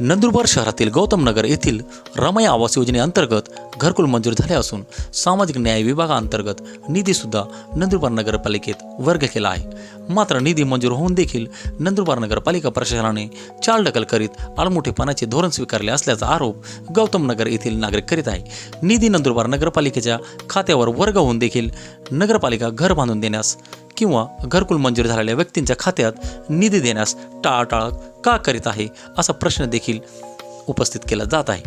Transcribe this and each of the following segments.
नंदुरबार शहरातील गौतम नगर येथील रमया आवास योजनेअंतर्गत घरकुल मंजूर झाले असून सामाजिक न्याय विभागाअंतर्गत निधीसुद्धा नंदुरबार नगरपालिकेत वर्ग केला आहे. मात्र निधी मंजूर होऊन देखील नंदुरबार नगरपालिका प्रशासनाने चालढकल करीत आळमुठेपणाचे धोरण स्वीकारले असल्याचा आरोप गौतम नगर येथील नागरिक करीत आहे. निधी नंदुरबार नगरपालिकेच्या खात्यावर वर्ग होऊन देखील नगरपालिका घर बांधून देण्यास किंवा घरकुल मंजूर झालेल्या व्यक्तींच्या खात्यात निधी देण्यास टाळाटाळ का करीत आहे असा प्रश्न देखील उपस्थित केला जात आहे.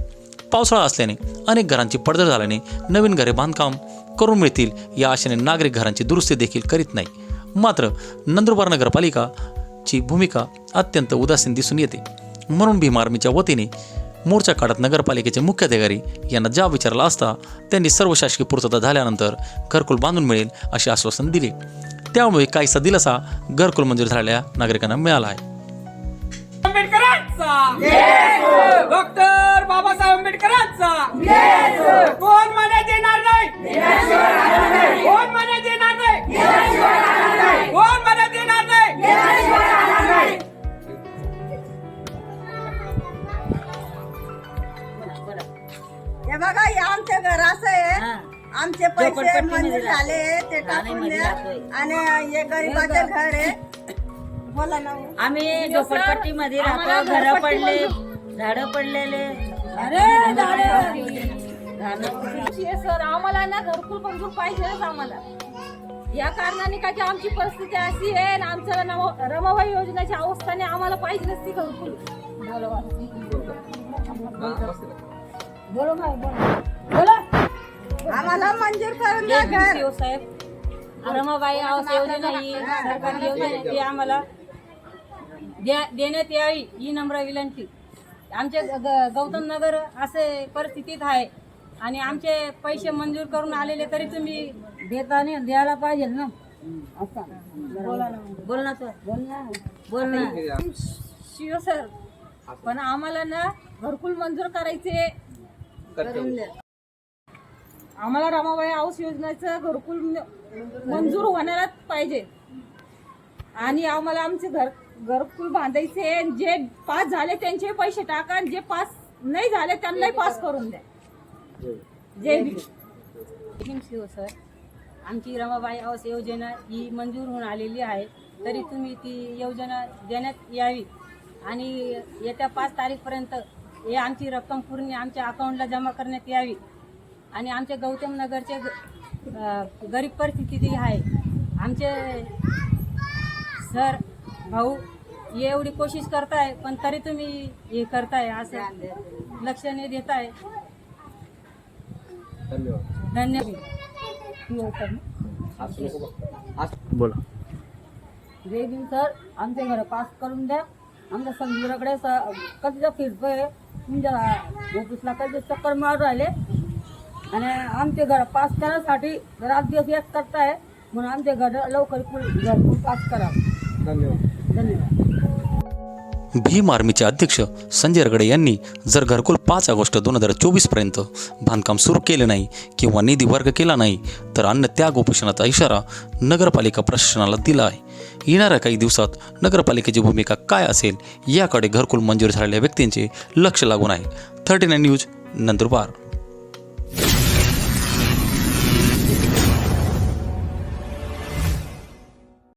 पावसाळा असल्याने अनेक घरांची पडझड झाल्याने नवीन घरे बांधकाम करून मिळतील या आशेने नागरिक घरांची दुरुस्ती देखील करीत नाही मात्र नंदुरबार नगरपालिकाची भूमिका अत्यंत उदासीन दिसून येते. म्हणून भीम आर्मीच्या वतीने मोर्चा काढत नगरपालिकेचे मुख्याधिकारी यांना ज्या विचारला असता त्यांनी सर्व शासकीय पूर्तता झाल्यानंतर घरकुल बांधून मिळेल असे आश्वासन दिले. त्यामुळे काहीसा दिलासा घरकुल मंजूर झालेल्या नागरिकांना मिळाला आहे. डॉक्टर बाबासाहेब आंबेडकरांचा! कोण नाही? कोण नाही? कोण नाही? हे बघा हे आमचे घर असं आहे. आमचे पैसे मंजूर झाले ते टाकून द्या. आणि हे गरीबाचं घर आहे. बोला ना आम्ही झोपडपट्टी मध्ये राहतो घर पडले झाड पडलेले. सर. आम्हाला ना घरकुल मंजूर पाहिजेच आम्हाला. या कारणाने का की आमची परिस्थिती अशी आहे आणि आमच्या नव- रमाबाई योजनेच्या अवस्थाने आम्हाला पाहिजे ती घरकुल. आम्हाला मंजूर करून द्या घर. साहेब. रमाबाई आवास योजना ही सरकारी योजना आहे, ती आम्हाला. द्या- देण्यात यावी ही नम्र विनंती. आमच्या ग- ग- गौतम नगर असे परिस्थितीत आहे. आणि आमचे पैसे मंजूर करून आलेले तरी तुम्ही देताना द्यायला पाहिजे ना. बोल ना. सर. बोल ना. शिव सर पण आम्हाला ना घरकुल मंजूर करायचे. आम्हाला रमाबाई आवास योजनेचं घरकुल मंजूर होण्यालाच पाहिजे. आणि आम्हाला आमचे घर घरकुल बांधायचे आहे. जे पास झाले त्यांचे पैसे टाका आणि जे पास नाही झाले त्यांनाही पास करून द्या. जय. भीम. भीम शिव सर आमची रमाबाई आवास योजना ही मंजूर होऊन आलेली आहे. तरी तुम्ही ती योजना देण्यात यावी. आणि येत्या पाच तारीखपर्यंत हे आमची रक्कम पूर्ण आमच्या अकाउंटला जमा करण्यात यावी. आणि आमच्या गौतम नगरचे गरीब परिस्थिती आहे आमचे सर भाऊ एवढी कोशिश करताय पण तरी तुम्ही हे करताय असं लक्ष नाही देताय. धन्यवाद. बोला. जय भीम सर आमचे घर पास करून द्या. आमच्या संजीवराकडे कधीचा फिरतोय? तुमच्या ऑफिसला कधी चक्कर मारून राहिले? आणि आमचे घर पास करण्यासाठी रात दिवस एक करताय. म्हणून आमचे घर लवकर फुल- घर फुल पास करा. धन्यवाद. भीम आर्मीचे अध्यक्ष संजय रगडे यांनी जर घरकुल पाच ऑगस्ट दोन हजार चोवीसपर्यंत बांधकाम सुरू केले नाही किंवा निधी वर्ग केला नाही तर अन्न त्याग उपोषणाचा इशारा नगरपालिका प्रशासनाला दिला आहे येणाऱ्या काही दिवसात नगरपालिकेची भूमिका काय असेल याकडे घरकुल मंजूर झालेल्या व्यक्तींचे लक्ष लागून आहे. Thirty nine news Nandurbar.